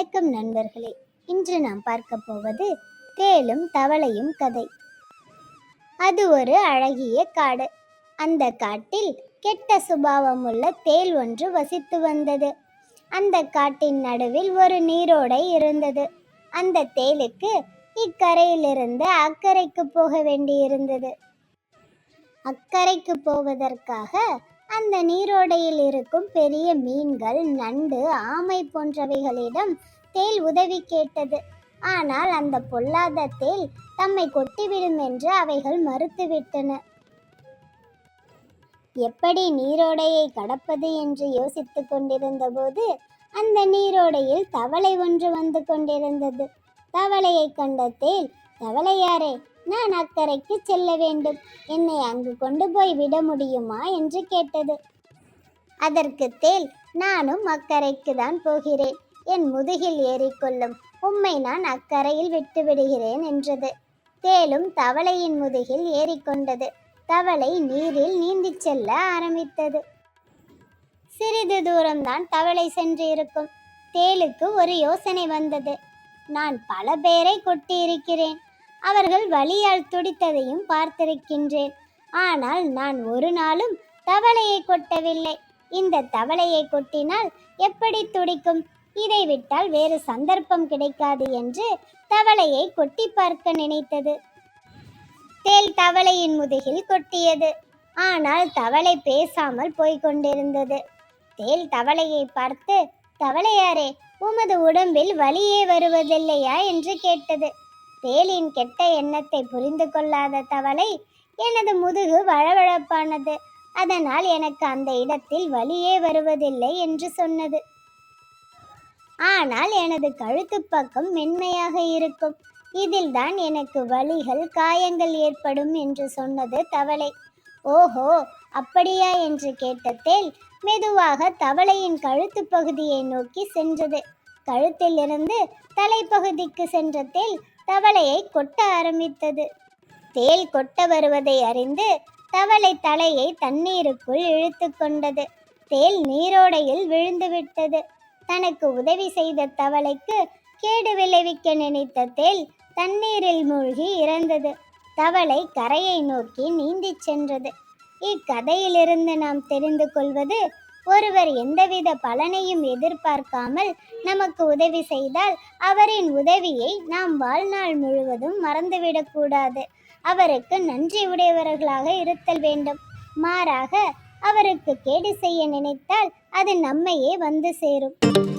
வணக்கம் நண்பர்களே. இன்று நாம் பார்க்க போவது தேலும் தவளையும் கதை. அது ஒரு அழகிய காடு. அந்த காட்டில் கெட்ட சுபாவம் உள்ள தேல் ஒன்று வசித்து வந்தது. அந்த காட்டின் நடுவில் ஒரு நீரோடை இருந்தது. அந்த தேலுக்கு இக்கரையிலிருந்து அக்கறைக்கு போக வேண்டியிருந்தது. அக்கறைக்கு போவதற்காக அந்த நீரோடையில் இருக்கும் பெரிய மீன்கள் நண்டு ஆமை போன்றவைகளிடம் தேல் உதவி கேட்டது. ஆனால் அந்த பொல்லாத தேல் தம்மை கொட்டிவிடும் என்று அவைகள் மறுத்துவிட்டன. எப்படி நீரோடையை கடப்பது என்று யோசித்துக் கொண்டிருந்தபோது அந்த நீரோடையில் தவளை ஒன்று வந்து கொண்டிருந்தது. தவளையை கண்ட தேல் தவளையாரே நான் அக்கறைக்கு செல்ல வேண்டும். என்னை அங்கு கொண்டு போய் விட முடியுமா? என்று கேட்டது. அதற்கு தேல் நானும் அக்கறைக்கு தான் போகிறேன். என் முதுகில் ஏறிக்கொள்ளும் உம்மை நான் அக்கறையில் விட்டு விடுகிறேன் என்றது. தேலும் தவளையின் முதுகில் ஏறிக்கொண்டது தவளை நீரில் நீந்திச் செல்ல ஆரம்பித்தது. சிறிது தூரம்தான் தவளை சென்று இருக்கும். தேலுக்கு ஒரு யோசனை வந்தது. நான் பல பேரை கொட்டியிருக்கிறேன். அவர்கள் வலியால் துடித்ததையும் பார்த்திருக்கின்றேன். ஆனால் நான் ஒரு நாளும் தவளையை கொட்டவில்லை. இந்த தவளையை கொட்டினால் எப்படி துடிக்கும்? இதை விட்டால் வேறு சந்தர்ப்பம் கிடைக்காது என்று தவளையை கொட்டி பார்க்க நினைத்தது. தேல் தவளையின் முதுகில் கொட்டியது. ஆனால் தவளை பேசாமல் போய்க் கொண்டிருந்தது. தேல் தவளையை பார்த்து தவளையாரே உமது உடம்பில் வலியே வருவதில்லையா? என்று கேட்டது. தேலின் கெட்ட எண்ணத்தை புரிந்து கொள்ளாத தவளை எனது முதுகு வழவழப்பானது. அதனால் எனக்கு அந்த இடத்தில் வலியே வருவதில்லை என்று சொன்னது. ஆனால் எனது கழுத்து பக்கம் மென்மையாக இருக்கும். இதில் தான் எனக்கு வலிகள் காயங்கள் ஏற்படும் என்று சொன்னது தவளை. ஓஹோ அப்படியா என்று கேட்ட தேல் மெதுவாக தவளையின் கழுத்து பகுதியை நோக்கி சென்றது. கழுத்திலிருந்து தலைப்பகுதிக்கு சென்ற தேல் தவளையை கொட்ட ஆரம்பித்தது. தேல் கொட்ட வருவதை அறிந்து தவளை தலையை தண்ணீருக்குள் இழுத்து கொண்டது. தேல் நீரோடையில் விழுந்துவிட்டது தனக்கு உதவி செய்த தவளைக்கு கேடு விளைவிக்க நினைத்த தேல் தண்ணீரில் மூழ்கி இறந்தது. தவளை கரையை நோக்கி நீந்திச் சென்றது. இக்கதையிலிருந்து நாம் தெரிந்து கொள்வது ஒருவர் எந்தவித பலனையும் எதிர்பார்க்காமல் நமக்கு உதவி செய்தால் அவரின் உதவியை நாம் வாழ்நாள் முழுவதும் மறந்துவிடக்கூடாது அவருக்கு நன்றி உடையவர்களாக இருத்தல் வேண்டும். மாறாக அவருக்கு கேடு செய்ய நினைத்தால் அது நம்மையே வந்து சேரும்.